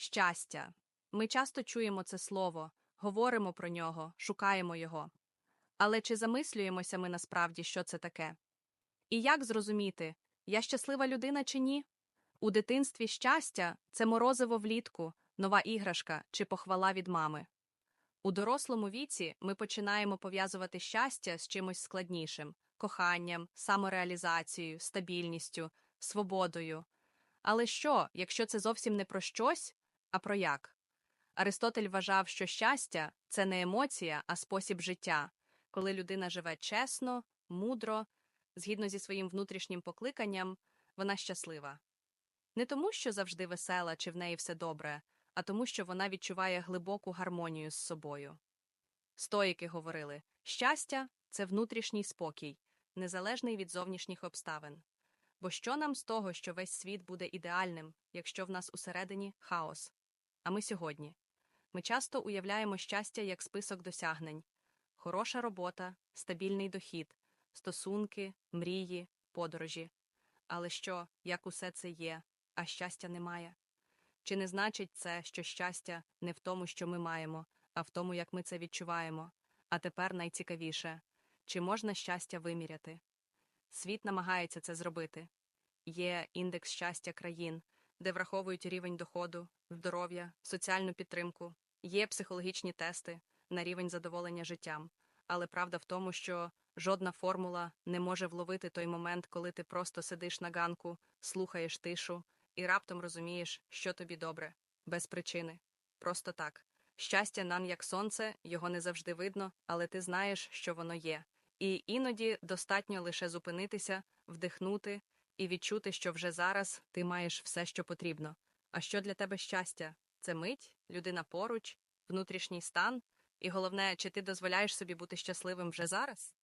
Щастя. Ми часто чуємо це слово, говоримо про нього, шукаємо його. Але чи замислюємося ми насправді, що це таке? І як зрозуміти, я щаслива людина чи ні? У дитинстві щастя це морозиво влітку, нова іграшка чи похвала від мами. У дорослому віці ми починаємо пов'язувати щастя з чимось складнішим коханням, самореалізацією, стабільністю, свободою. Але що, якщо це зовсім не про щось, а про як? Аристотель вважав, що щастя це не емоція, а спосіб життя, коли людина живе чесно, мудро, згідно зі своїм внутрішнім покликанням, вона щаслива. Не тому, що завжди весела чи в неї все добре, а тому, що вона відчуває глибоку гармонію з собою. Стоїки говорили щастя це внутрішній спокій, незалежний від зовнішніх обставин. Бо що нам з того, що весь світ буде ідеальним, якщо в нас усередині хаос? А ми сьогодні. Ми часто уявляємо щастя як список досягнень хороша робота, стабільний дохід, стосунки, мрії, подорожі. Але що, як усе це є, а щастя немає? Чи не значить це, що щастя не в тому, що ми маємо, а в тому, як ми це відчуваємо? А тепер найцікавіше чи можна щастя виміряти? Світ намагається це зробити. Є індекс щастя країн, де враховують рівень доходу, здоров'я, соціальну підтримку, є психологічні тести на рівень задоволення життям. Але правда в тому, що жодна формула не може вловити той момент, коли ти просто сидиш на ганку, слухаєш тишу і раптом розумієш, що тобі добре, без причини. Просто так. Щастя нам як сонце, його не завжди видно, але ти знаєш, що воно є. І іноді достатньо лише зупинитися, вдихнути і відчути, що вже зараз ти маєш все, що потрібно. А що для тебе щастя? Це мить, людина поруч, внутрішній стан, і головне, чи ти дозволяєш собі бути щасливим вже зараз?